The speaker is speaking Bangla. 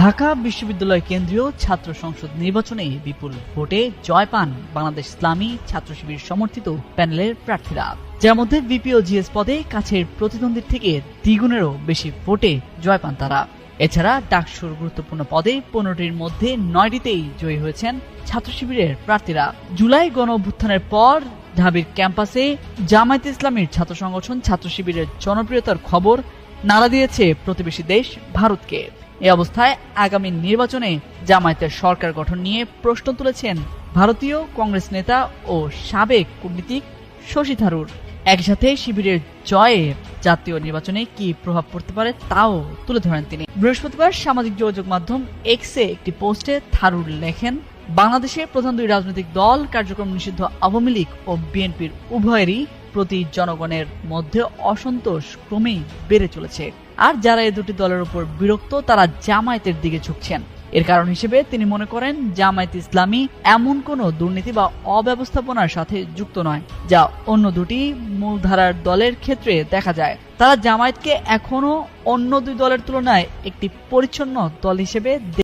ঢাকা বিশ্ববিদ্যালয় কেন্দ্রীয় ছাত্র সংসদ নির্বাচনে বিপুল ভোটে জয় পান বাংলাদেশ ইসলামী ছাত্র শিবির সমর্থিত প্যানেলের প্রার্থীরা। যার মধ্যে বিপি ও জিএস পদে কাছের প্রতিদ্বন্দ্বীর থেকে দ্বিগুণেরও বেশি ভোটে জয় পান তারা। এছাড়া ডাকসুর গুরুত্বপূর্ণ পদে পনেরোটির মধ্যে নয়টিতেই জয়ী হয়েছেন ছাত্র শিবিরের প্রার্থীরা। জুলাই গণ অভ্যুত্থানের পর ঢাবির ক্যাম্পাসে জামায়াত ইসলামীর ছাত্র সংগঠন ছাত্র শিবিরের জনপ্রিয়তার খবর নাড়া দিয়েছে প্রতিবেশী দেশ ভারতকে। এ অবস্থায় আগামী নির্বাচনে জামায়াতের সরকার গঠন নিয়ে প্রশ্ন তুলেছেন ভারতীয় কংগ্রেস নেতা ও সাবেক কূটনীতিক শশী থারুর। একসাথে শিবিরের জয়ে জাতীয় নির্বাচনে কি প্রভাব পড়তে পারে তাও তুলে ধরেন তিনি। বৃহস্পতিবার সামাজিক যোগাযোগ মাধ্যম এক্সে একটি পোস্টে থারুর লেখেন বাংলাদেশে প্রধান দুই রাজনৈতিক দল, কার্যক্রম নিষিদ্ধ আওয়ামী লীগ ও বিএনপির উভয়েরই প্রতি জনগণের মধ্যে অসন্তোষ ক্রমেই বেড়ে চলেছে। আর যারা এই দুটি দলের উপর বিরক্ত, তারা জামায়াতের দিকে ঝুঁকছেন। এর কারণ হিসেবে তিনি মনে করেন, জামায়াত ইসলামী এমন কোনো দুর্নীতি বা অব্যবস্থাপনার সাথে যুক্ত নয়, যা অন্য দুটি মূলধারার দলের ক্ষেত্রে দেখা যায়। তারা জামায়াতকে এখনও অন্য দুই দলের তুলনায় একটি পরিচ্ছন্ন দল হিসেবে